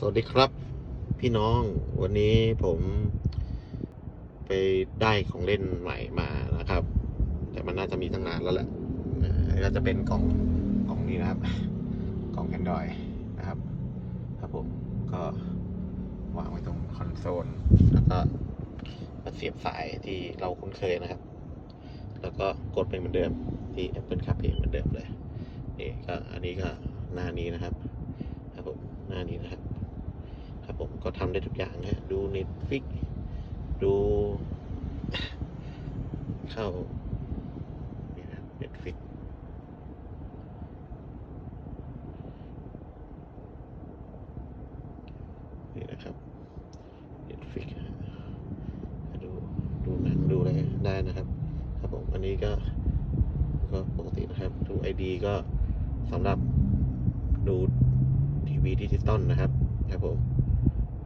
สวัสดีครับ พี่น้องวันนี้ผมไปได้ของเล่นใหม่มานะครับ แต่มันน่าจะมีตั้งนานแล้วแหละอ่าก็จะเป็นกล่องกล่องนี้นะครับกล่อง Android นะครับ ครับผมก็วางไว้ตรงคอนโซลแล้วก็มาเสียบสายที่เราคุ้นเคยนะครับ แล้วก็กดเป็นเหมือนเดิมที่ Apple CarPlay เหมือนเดิมเลยนี่ก็อันนี้ก็หน้านี้นะครับครับผมหน้านี้นะครับ ก็ทำได้ทุกอย่างนะ ดู Netflix ดูเข้านี่นะ Netflix นี่นะครับ Netflix นะฮะดูดูหนังดูอะไรได้นะครับ ครับผมอันนี้ก็ก็ปกตินะครับดู ID ก็สำหรับดูทีวีดิจิตอลนะครับครับผม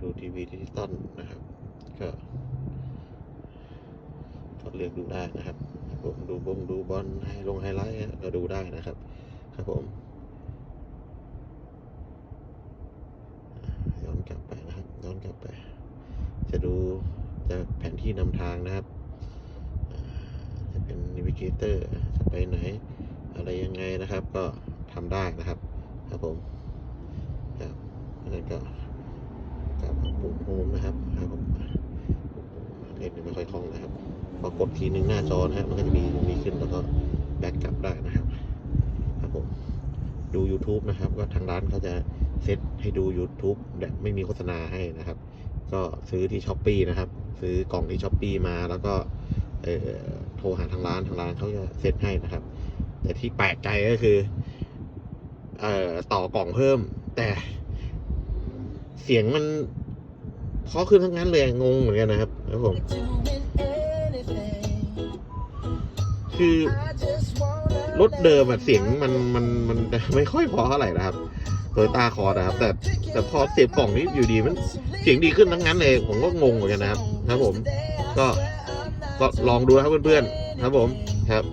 ดูทีวีดิจิตอลนะครับ ก็ก็เลือกดูได้นะครับบผมดูบงดูบอลให้ลงไฮไลท์ก็ดูได้นะครับ ครับผมย้อนกลับไปนะครับย้อนกลับไป จะดูจะแผนที่นำทางนะครับจะเป็นนิวิเกเตอร์จะไปไหน อะไรยังไงนะครับ ก็ทำได้นะครับ ครับผมครับแล้วก็ ปุ่มโฮมนะครับครับผมเล่นไม่ค่อยคล่องนะครับพอกดทีนึงหน้าจอนะครับมันก็จะมีตรงนี้ขึ้นแล้วก็แบ็กกลับได้นะครับครับผมดู YouTube นะครับ ก็ทางร้านเขาจะเซตให้ดู YouTube แบบไม่มีโฆษณาให้นะครับ ก็ซื้อที่ช้อปปีนะครับ ซื้อกล่องที่ช้อปปีมาแล้วก็โทรหาทางร้านทางร้านเขาจะเซตให้นะครับ แต่ที่แปลกใจก็คือเอ่อต่อกล่องเพิ่ม แต่เสียงมัน เพราะขึ้นทั้งนั้นเลยงงเหมือนกันนะครับครับผม คือรถเดิมอะเสียงมันมันมันไม่ค่อยพอเท่าไหร่นะครับโตยตาคอนะครับ แต่แต่พอเสียบกล่องนี้อยู่ดีมันเสียงดีขึ้นทั้งนั้นเลยผมก็งงเหมือนกันนะครับ ครับผม ก็ก็ลองดูนะครับเพื่อนๆครับผมครับ